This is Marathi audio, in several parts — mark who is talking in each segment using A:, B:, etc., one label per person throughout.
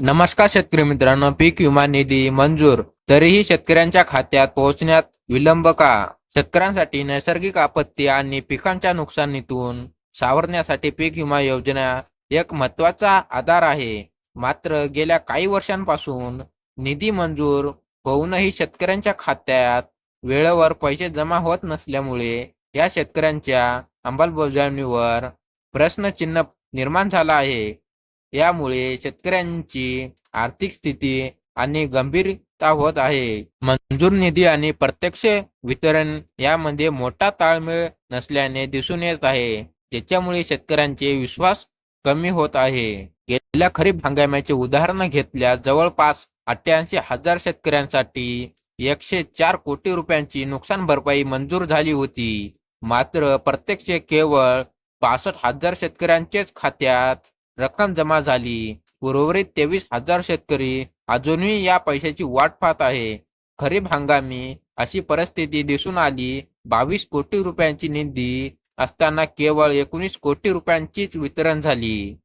A: नमस्कार शेतकरी मित्रांनो पीक विमा निधी मंजूर. तरीही शेतकऱ्यांच्या खात्यात पोहोचण्यात विलंब का? शेतकऱ्यांसाठी नैसर्गिक आपत्ती आणि पिकांच्या नुकसानीतून सावरण्यासाठी पीक विमा योजना एक महत्त्वाचा आधार आहे. मात्र गेल्या काही वर्षांपासून निधी मंजूर होऊनही शेतकऱ्यांच्या खात्यात वेळेवर पैसे जमा होत नसल्यामुळे या शेतकऱ्यांच्या अंमलबजावणीवर प्रश्नचिन्ह निर्माण झाला आहे. यामुळे शेतकऱ्यांची आर्थिक स्थिती आणि गंभीरता होत आहे. मंजूर निधी आणि प्रत्यक्ष वितरण यामध्ये मोठा ताळमेळ नसल्याने दिसून येत आहे. ज्याच्यामुळे शेतकऱ्यांचे विश्वास कमी होत आहे. गेल्या खरीप हंगामाचे उदाहरण घेतल्यास जवळपास अठ्ठ्याऐंशी हजार शेतकऱ्यांसाठी एकशे चार कोटी रुपयांची नुकसान भरपाई मंजूर झाली होती. मात्र प्रत्यक्ष केवळ पासष्ट हजार शेतकऱ्यांचेच खात्यात रक्कम जमा झाली. उर्वरित तेवीस हजार शेतकरी अजूनही या पैशाची वाट पाहत आहे. खरीप हंगामी अशी परिस्थिती दिसून आली. बावीस कोटी रुपयांची निधी असताना केवळ एकोणीस कोटी रुपयांचीच वितरण झाली.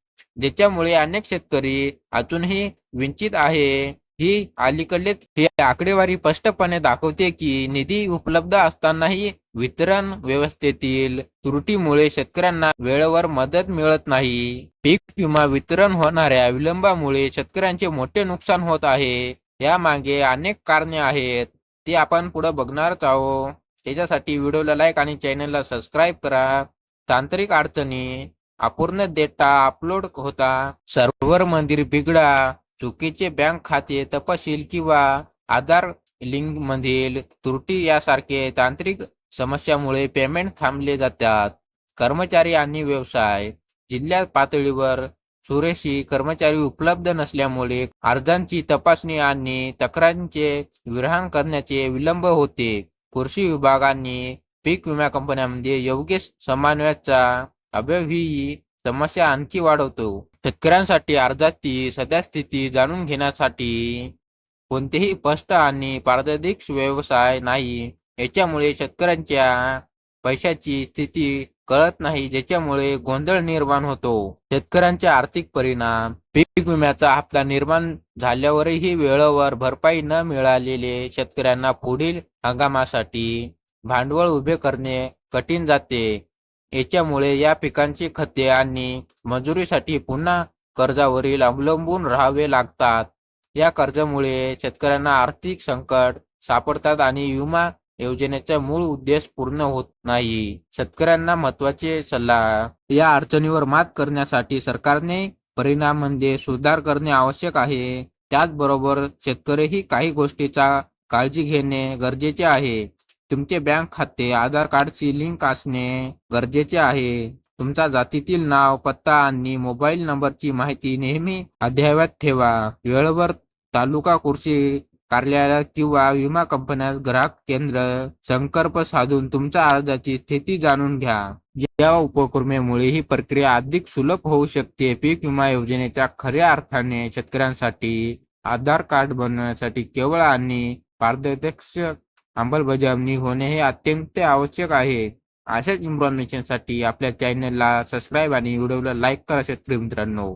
A: ज्याच्यामुळे अनेक शेतकरी अजूनही विंचित आहे. ही अलीकडे ही आकडेवारी स्पष्टपणे दाखवते की निधी उपलब्ध असतानाही वितरण व्यवस्थेतील त्रुटीमुळे शेतकऱ्यांना वेळेवर मदत मिळत नाही. पीक विमा वितरण होणाऱ्या विलंबामुळे शेतकऱ्यांचे मोठे नुकसान होत आहे. या मागे अनेक कारणे आहेत. ते आपण पुढे बघणारच आहोत. त्याच्यासाठी व्हिडिओला लाईक आणि चॅनलला सबस्क्राईब करा. तांत्रिक अडचणी अपूर्ण डेटा अपलोड होता. सर्व्हर मंदिर बिघडा. चुकीचे बँक खाते तपशील किंवा आधार लिंक मधील त्रुटी यासारखे तांत्रिक समस्यामुळे पेमेंट थांबले जातात. कर्मचारी आणि व्यवसाय जिल्ह्यात पातळीवर सुरेशी कर्मचारी उपलब्ध नसल्यामुळे अर्जांची तपासणी आणि तक्रारींचे विरहण करण्याचे विलंब होते. कृषी विभाग आणि पीक विमा कंपन्यांमध्ये योग्य समन्वयाचा अभाव समस्या आणखी वाढवतो. शेतकऱ्यांसाठी अर्जाची सद्यस्थिती जाणून घेण्यासाठी कोणतेही स्पष्ट आणि पारदर्शक व्यवसाय नाही. याच्यामुळे शेतकऱ्यांच्या पैशाची स्थिती कळत नाही ज्याच्यामुळे गोंधळ निर्माण होतो. शेतकऱ्यांचे आर्थिक परिणाम पीक विम्याचा हप्ता निर्माण झाल्यावरही वेळेवर भरपाई न मिळालेले शेतकऱ्यांना पुढील हंगामासाठी भांडवल उभे करणे कठीण जाते. याच्यामुळे या पिकांची खते आणि मजुरीसाठी पुन्हा कर्जावरील अवलंबून राहावे लागतात. या कर्जामुळे शेतकऱ्यांना आर्थिक संकट सापडतात आणि विमा योजनेचा मूळ उद्देश पूर्ण होत नाही. शेतकऱ्यांना महत्त्वाचे सल्ला या अडचणीवर मात करण्यासाठी सरकारने परिणाम म्हणजे सुधार करणे आवश्यक आहे. त्याचबरोबर शेतकरीही काही गोष्टीचा काळजी घेणे गरजेचे आहे. तुमचे बँक खाते आधार कार्डची लिंक असणे गरजेचे आहे. तुमचा जातीतील नाव पत्ता आणि मोबाईल नंबरची माहिती नेहमी अद्ययावत ठेवा. वेळेवर तालुका कृषी कार्यालयात किंवा विमा कंपन्यात ग्राहक केंद्र संकल्प साधून तुमच्या अर्जाची स्थिती जाणून घ्या. या उपक्रमेमुळे ही प्रक्रिया अधिक सुलभ होऊ शकते. पीक विमा योजनेच्या खऱ्या अर्थाने शेतकऱ्यांसाठी आधार कार्ड बनवण्यासाठी केवळ आणि पारदर्शक अंमलबजावणी होणे हे अत्यंत आवश्यक आहे. अशाच इन्फॉर्मेशनसाठी आपल्या चॅनलला सबस्क्राईब आणि व्हिडिओला लाईक करा शेतकरी मित्रांनो.